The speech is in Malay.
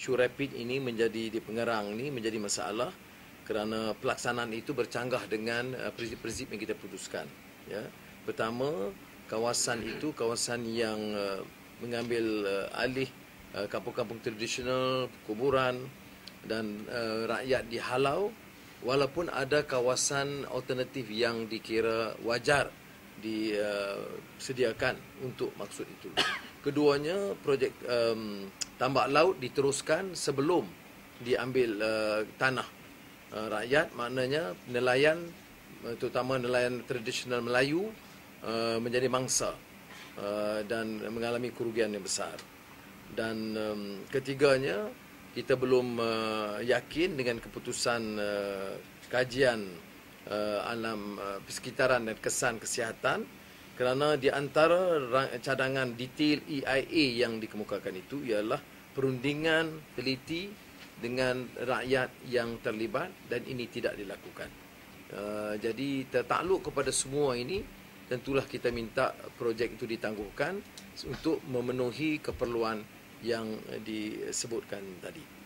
Isu rapid ini menjadi di Pengerang ni menjadi masalah kerana pelaksanaan itu bercanggah dengan uh, prinsip-prinsip yang kita putuskan. Ya. Pertama, kawasan itu kawasan yang uh, mengambil uh, alih kampung-kampung tradisional, kuburan dan rakyat dihalau walaupun ada kawasan alternatif yang dikira wajar disediakan untuk maksud itu. Keduanya, projek um, tambak laut diteruskan sebelum diambil uh, tanah uh, rakyat. Maknanya nelayan uh, terutama nelayan tradisional Melayu uh, menjadi mangsa uh, dan mengalami kerugian yang besar. Dan um, ketiganya kita belum uh, yakin dengan keputusan uh, kajian uh, alam uh, persekitaran dan kesan kesihatan kerana di antara cadangan detail EIA yang dikemukakan itu ialah perundingan teliti dengan rakyat yang terlibat dan ini tidak dilakukan. Uh, jadi tertakluk kepada semua ini tentulah kita minta projek itu ditangguhkan untuk memenuhi keperluan yang disebutkan tadi.